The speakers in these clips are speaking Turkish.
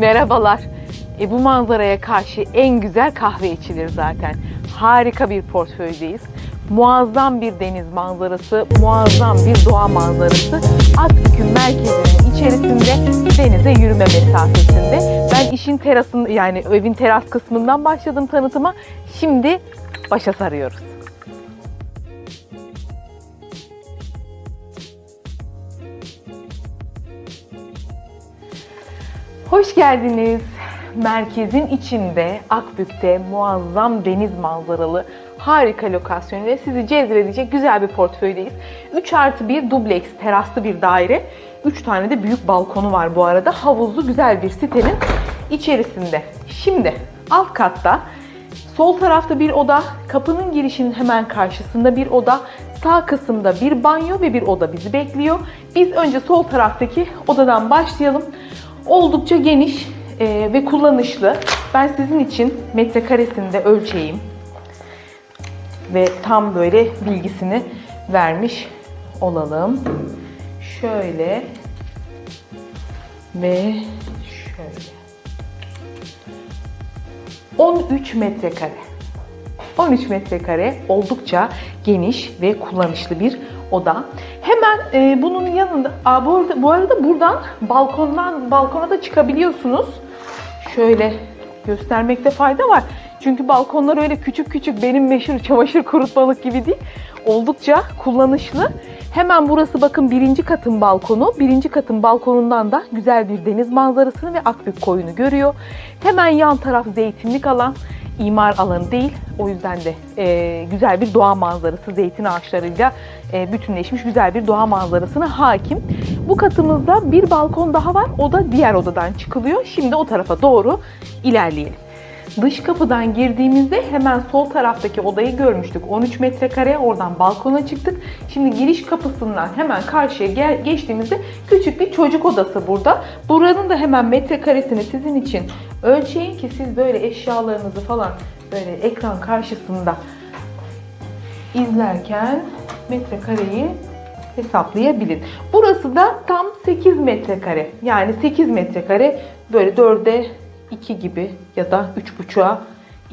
Merhabalar. E, bu manzaraya karşı en güzel kahve içilir zaten. Harika bir portföydeyiz. Muazzam bir deniz manzarası, muazzam bir doğa manzarası. Akbük'ün merkezinin içerisinde denize yürüme mesafesinde. Ben işin terasın yani evin teras kısmından başladım tanıtıma. Şimdi başa sarıyoruz. Hoş geldiniz. Merkezin içinde Akbük'te muazzam deniz manzaralı harika lokasyon ve sizi cezbedecek güzel bir portföydeyiz. 3 artı 1 dubleks teraslı bir daire. 3 tane de büyük balkonu var bu arada. Havuzlu güzel bir sitenin içerisinde. Şimdi alt katta Sol tarafta bir oda, kapının girişinin hemen karşısında bir oda, sağ kısımda bir banyo ve bir oda bizi bekliyor. Biz önce sol taraftaki odadan başlayalım. Oldukça geniş e, ve kullanışlı. Ben sizin için metrekaresini de ölçeyim. Ve tam böyle bilgisini vermiş olalım. Şöyle ve şöyle. 13 metrekare. 13 metrekare oldukça geniş ve kullanışlı bir oda. Hemen e, bunun yanında, aa, bu, arada, bu arada buradan balkondan balkona da çıkabiliyorsunuz. Şöyle göstermekte fayda var. Çünkü balkonlar öyle küçük küçük benim meşhur çamaşır kurutmalık gibi değil. Oldukça kullanışlı. Hemen burası bakın birinci katın balkonu. Birinci katın balkonundan da güzel bir deniz manzarasını ve Akbük koyunu görüyor. Hemen yan taraf zeytinlik alan imar alanı değil. O yüzden de e, güzel bir doğa manzarası zeytin ağaçlarıyla e, bütünleşmiş güzel bir doğa manzarasına hakim. Bu katımızda bir balkon daha var. O da diğer odadan çıkılıyor. Şimdi o tarafa doğru ilerleyelim. Dış kapıdan girdiğimizde hemen sol taraftaki odayı görmüştük. 13 metrekare oradan balkona çıktık. Şimdi giriş kapısından hemen karşıya gel, geçtiğimizde küçük bir çocuk odası burada. Buranın da hemen metrekaresini sizin için ölçeyim ki siz böyle eşyalarınızı falan böyle ekran karşısında izlerken metrekareyi hesaplayabilin. Burası da tam 8 metrekare. Yani 8 metrekare böyle 4'e 2 gibi ya da 3,5'a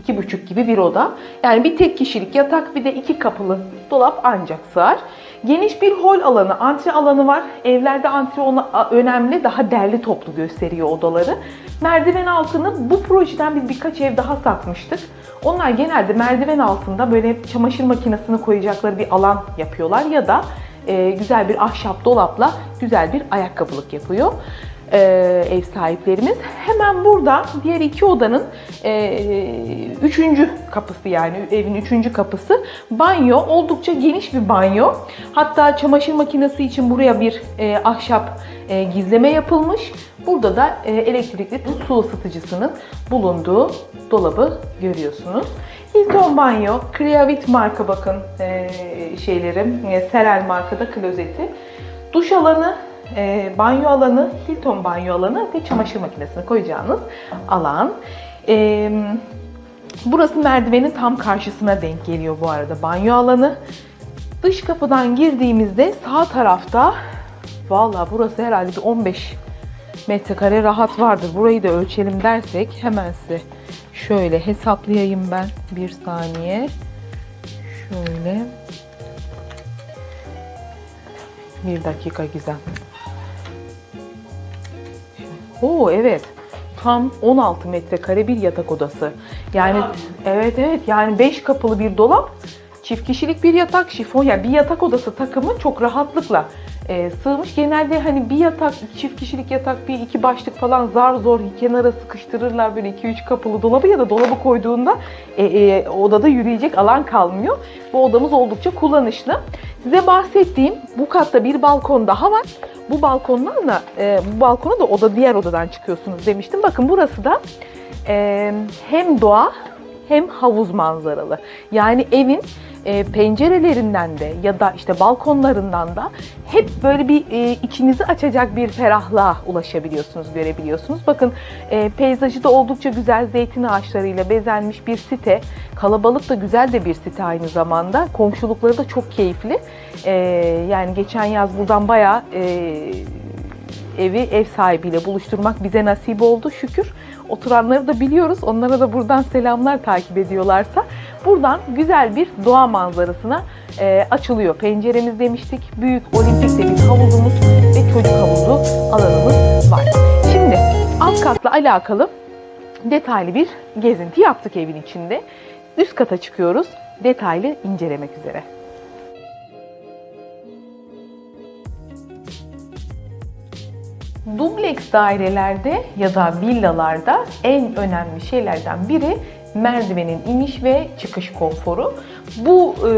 2,5 gibi bir oda. Yani bir tek kişilik yatak bir de iki kapılı dolap ancak sığar. Geniş bir hol alanı, antre alanı var. Evlerde antre ona önemli, daha derli toplu gösteriyor odaları. Merdiven altını bu projeden biz birkaç ev daha satmıştık. Onlar genelde merdiven altında böyle çamaşır makinesini koyacakları bir alan yapıyorlar ya da e, güzel bir ahşap dolapla güzel bir ayakkabılık yapıyor e, ev sahiplerimiz. Hemen burada diğer iki odanın e, üçüncü kapısı yani evin üçüncü kapısı banyo. Oldukça geniş bir banyo. Hatta çamaşır makinesi için buraya bir e, ahşap e, gizleme yapılmış. Burada da e, elektrikli su ısıtıcısının bulunduğu dolabı görüyorsunuz. Hilton banyo, Creavit marka bakın e, şeylerim, e, Serel markada klozeti. Duş alanı, e, banyo alanı, Hilton banyo alanı ve çamaşır makinesini koyacağınız alan. E, burası merdivenin tam karşısına denk geliyor bu arada banyo alanı. Dış kapıdan girdiğimizde sağ tarafta, valla burası herhalde bir 15 metrekare rahat vardır. Burayı da ölçelim dersek hemen size şöyle hesaplayayım ben bir saniye. Şöyle. Bir dakika Gizem. Oo evet. Tam 16 metrekare bir yatak odası. Yani evet evet yani 5 kapılı bir dolap, çift kişilik bir yatak, şifon yani bir yatak odası takımı çok rahatlıkla e, sığmış. Genelde hani bir yatak, çift kişilik yatak, bir iki başlık falan zar zor kenara sıkıştırırlar böyle 2-3 kapılı dolabı ya da dolabı koyduğunda e, e, odada yürüyecek alan kalmıyor. Bu odamız oldukça kullanışlı. Size bahsettiğim bu katta bir balkon daha var. Bu balkondan da e, bu balkona da oda diğer odadan çıkıyorsunuz demiştim. Bakın burası da e, hem doğa hem havuz manzaralı. Yani evin e, pencerelerinden de ya da işte balkonlarından da hep böyle bir e, içinizi açacak bir ferahlığa ulaşabiliyorsunuz, görebiliyorsunuz. Bakın e, peyzajı da oldukça güzel zeytin ağaçlarıyla bezenmiş bir site. Kalabalık da güzel de bir site aynı zamanda. Komşulukları da çok keyifli. E, yani geçen yaz buradan bayağı e, evi ev sahibiyle buluşturmak bize nasip oldu şükür. Oturanları da biliyoruz. Onlara da buradan selamlar takip ediyorlarsa. Buradan güzel bir doğa manzarasına e, açılıyor. Penceremiz demiştik. Büyük olimpik de bir havuzumuz ve çocuk havuzu alanımız var. Şimdi alt katla alakalı detaylı bir gezinti yaptık evin içinde. Üst kata çıkıyoruz. Detaylı incelemek üzere. Dubleks dairelerde ya da villalarda en önemli şeylerden biri merdivenin iniş ve çıkış konforu. Bu e,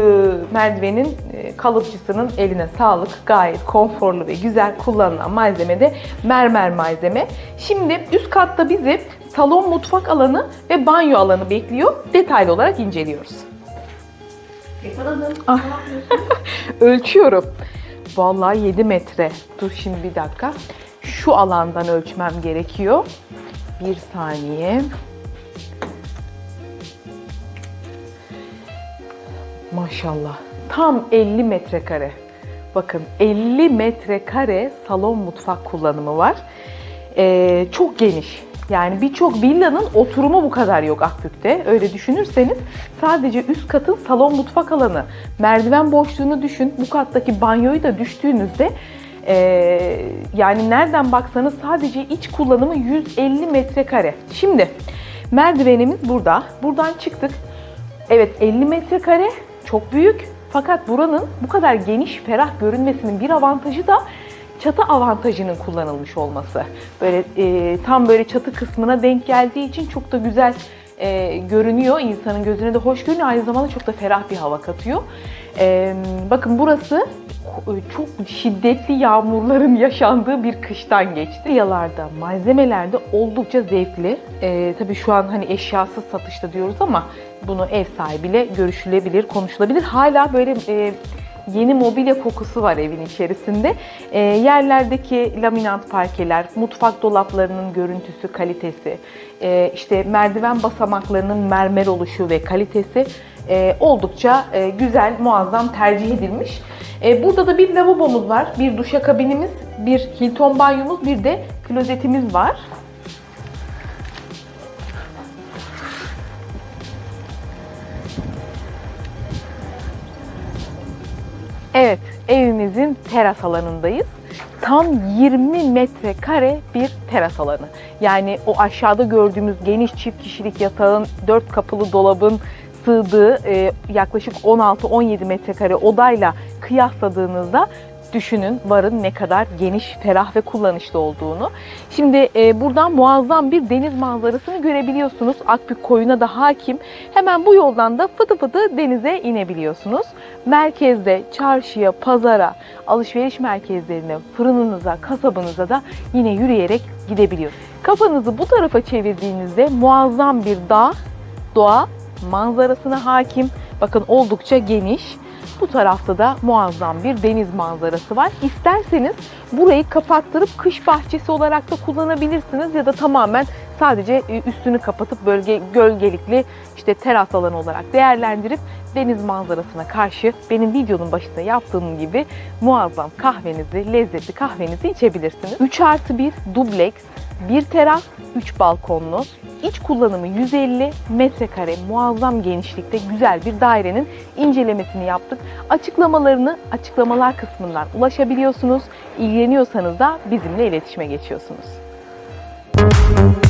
merdivenin e, kalıpçısının eline sağlık. Gayet konforlu ve güzel kullanılan malzeme de mermer malzeme. Şimdi üst katta bizi salon mutfak alanı ve banyo alanı bekliyor. Detaylı olarak inceliyoruz. Ah. Ölçüyorum. Vallahi 7 metre. Dur şimdi bir dakika. Şu alandan ölçmem gerekiyor. Bir saniye. Maşallah. Tam 50 metrekare. Bakın 50 metrekare salon mutfak kullanımı var. Ee, çok geniş. Yani birçok villanın oturumu bu kadar yok Akbük'te. Öyle düşünürseniz sadece üst katın salon mutfak alanı, merdiven boşluğunu düşün. Bu kattaki banyoyu da düştüğünüzde ee, yani nereden baksanız sadece iç kullanımı 150 metrekare. Şimdi merdivenimiz burada. Buradan çıktık. Evet 50 metrekare çok büyük. Fakat buranın bu kadar geniş, ferah görünmesinin bir avantajı da çatı avantajının kullanılmış olması. Böyle e, tam böyle çatı kısmına denk geldiği için çok da güzel e, görünüyor. İnsanın gözüne de hoş görünüyor. Aynı zamanda çok da ferah bir hava katıyor. E, bakın burası çok şiddetli yağmurların yaşandığı bir kıştan geçti. Yalarda, malzemelerde oldukça zevkli. Ee, tabii şu an hani eşyasız satışta diyoruz ama bunu ev sahibiyle görüşülebilir, konuşulabilir. Hala böyle e, yeni mobilya kokusu var evin içerisinde. E, yerlerdeki laminat parkeler, mutfak dolaplarının görüntüsü, kalitesi, e, işte merdiven basamaklarının mermer oluşu ve kalitesi e, oldukça e, güzel, muazzam tercih edilmiş. E, burada da bir lavabomuz var, bir duşakabinimiz, bir Hilton banyomuz, bir de klozetimiz var. Evet, evimizin teras alanındayız. Tam 20 metrekare bir teras alanı. Yani o aşağıda gördüğümüz geniş çift kişilik yatağın, dört kapılı dolabın sığdığı e, yaklaşık 16-17 metrekare odayla kıyasladığınızda düşünün varın ne kadar geniş, ferah ve kullanışlı olduğunu. Şimdi e, buradan muazzam bir deniz manzarasını görebiliyorsunuz. Akbük koyuna da hakim. Hemen bu yoldan da fıtı fıtı denize inebiliyorsunuz. Merkezde, çarşıya, pazara, alışveriş merkezlerine, fırınınıza, kasabınıza da yine yürüyerek gidebiliyor. Kafanızı bu tarafa çevirdiğinizde muazzam bir dağ, doğa manzarasına hakim. Bakın oldukça geniş. Bu tarafta da muazzam bir deniz manzarası var. İsterseniz burayı kapattırıp kış bahçesi olarak da kullanabilirsiniz ya da tamamen sadece e, üstünü kapatıp bölge gölgelikli işte teras alanı olarak değerlendirip deniz manzarasına karşı benim videonun başında yaptığım gibi muazzam kahvenizi, lezzetli kahvenizi içebilirsiniz. 3 artı 1 dubleks, bir teras, 3 balkonlu, iç kullanımı 150 metrekare muazzam genişlikte güzel bir dairenin incelemesini yaptık. Açıklamalarını açıklamalar kısmından ulaşabiliyorsunuz. İlgileniyorsanız da bizimle iletişime geçiyorsunuz. Uh-huh.